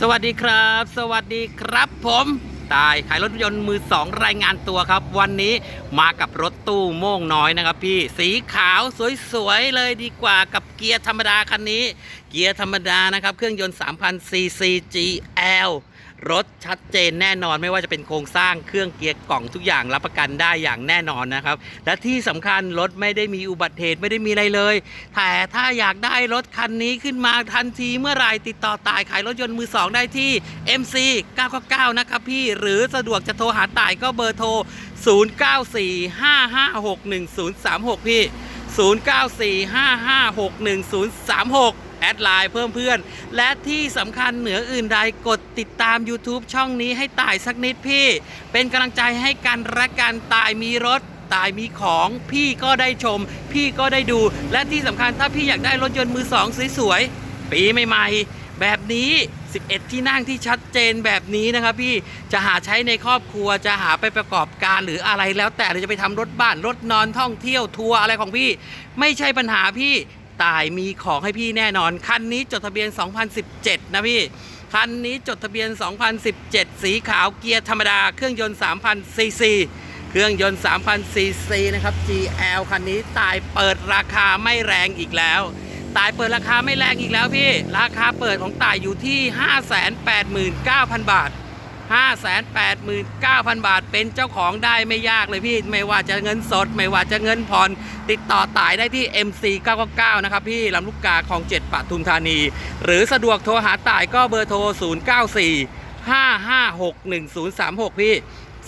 สวัสดีครับ สวัสดีครับผมตายขายรถยนต์มือสองรายงานตัวครับ วันนี้มากับรถตู้โม่งน้อยนะครับ พี่สีขาวสวยๆเลยดีกว่ากับเกียร์ธรรมดาคันนี้ เกียร์ธรรมดานะครับ เครื่องยนต์3,000 cc GL รถชัดเจนแน่นอนไม่ว่าจะเป็นโครงสร้างเครื่องเกียร์กล่องทุกอย่างรับประกันได้อย่างแน่นอนนะครับ และที่สำคัญรถไม่ได้มีอุบัติเหตุไม่ได้มีอะไรเลยแต่ถ้าอยากได้รถคันนี้ขึ้นมาทันทีเมื่อไหรติดต่อตายขายรถยนต์มือสองได้ที่ MC 999 นะครับพี่หรือสะดวกจะโทรหาตายก็เบอร์โทร 0945561036 พี่ 0945561036 แอดไลน์เพิ่มเพื่อน และที่สำคัญเหนืออื่นใดกดติดตาม YouTube ช่องนี้ให้ตายสักนิดพี่ เป็นกำลังใจให้กันและกันตายมีรถตายมีของพี่ก็ได้ชม พี่ก็ได้ดู และที่สำคัญถ้าพี่อยากได้รถยนต์มือสองสวยๆปีใหม่ๆ แบบนี้ 11 ที่นั่งที่ชัดเจนแบบนี้นะครับพี่จะหาใช้ในครอบครัวจะหาไปประกอบการหรืออะไรแล้วแต่หรือจะไปทำรถบ้านรถนอนท่องเที่ยวทัวร์อะไรของพี่ ไม่ใช่ปัญหาพี่ตายมีของให้พี่แน่นอน คันนี้จดทะเบียน 2017 นะพี่ คันนี้จดทะเบียน 2017 สีขาวเกียร์ธรรมดา เครื่องยนต์ 3,000 ซีซี เครื่องยนต์ 3,000 ซีซีนะครับ GL คันนี้ตายเปิดราคาไม่แรงอีกแล้ว ตายเปิดราคาไม่แรงอีกแล้วพี่ ราคาเปิดของตายอยู่ที่ 589,000 บาท 589,000 บาท เป็นเจ้าของได้ไม่ยากเลยพี่ ไม่ว่าจะเงินสด ไม่ว่าจะเงินผ่อนติดต่อตายได้ที่ MC 999นะครับพี่ลำลูกกาของ 7ปทุมธานี หรือสะดวกโทรหาตายก็เบอร์โทร 094 556 1036 พี่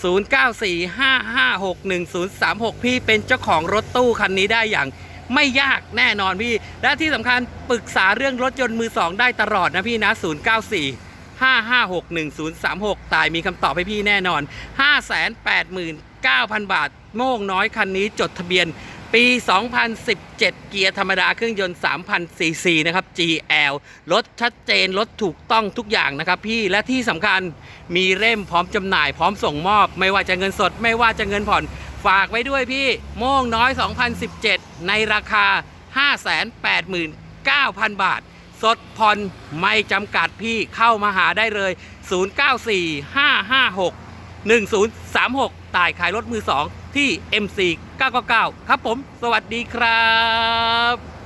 0945561036 พี่เป็นเจ้าของรถตู้คันนี้ได้อย่าง ไม่ยากแน่นอนพี่ และที่สำคัญปรึกษาเรื่องรถยนต์มือสองได้ตลอดนะพี่นะ 094 5561036 ตายมีคำตอบให้พี่แน่นอน 589,000 บาท โม่งน้อยคันนี้จดทะเบียนปี 2017 เกียร์ธรรมดาเครื่องยนต์ 3,000 ซีซีนะครับ GL รถชัดเจน รถถูกต้องทุกอย่างนะครับพี่ และที่สำคัญมีเล่มพร้อมจำหน่าย พร้อมส่งมอบ ไม่ว่าจะเงินสด ไม่ว่าจะเงินผ่อน ฝากไว้ด้วยพี่ โม่งน้อย 2017 ในราคา 589,000 บาท สดผ่อนไม่จำกัดพี่เข้ามาหาได้เลย 094556 1036ตายขายรถมือสองที่ MC 999 ครับผม สวัสดีครับ